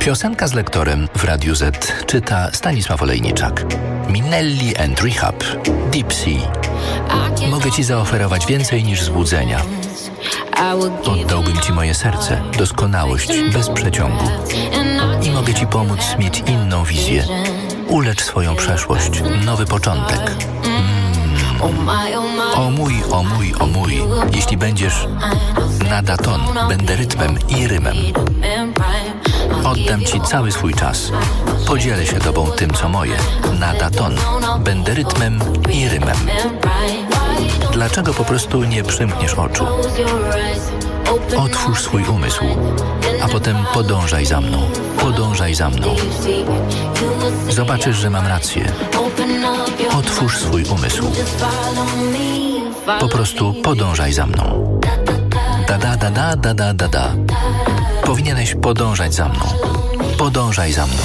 Piosenka z lektorem w Radiu Z czyta Stanisław Olejniczak. Minelli and Rehab. Deep Sea. Mogę Ci zaoferować więcej niż złudzenia. Oddałbym Ci moje serce, doskonałość bez przeciągu. I mogę Ci pomóc mieć inną wizję. Ulecz swoją przeszłość, nowy początek. O mój, o mój, o mój, jeśli będziesz nada ton, będę rytmem i rymem. Oddam Ci cały swój czas. Podzielę się Tobą tym, co moje. Nada ton, będę rytmem i rymem. Dlaczego po prostu nie przymkniesz oczu? Otwórz swój umysł, a potem podążaj za mną. Podążaj za mną. Zobaczysz, że mam rację. Otwórz swój umysł. Po prostu podążaj za mną. Da da da da da da da da. Powinieneś podążać za mną. Podążaj za mną.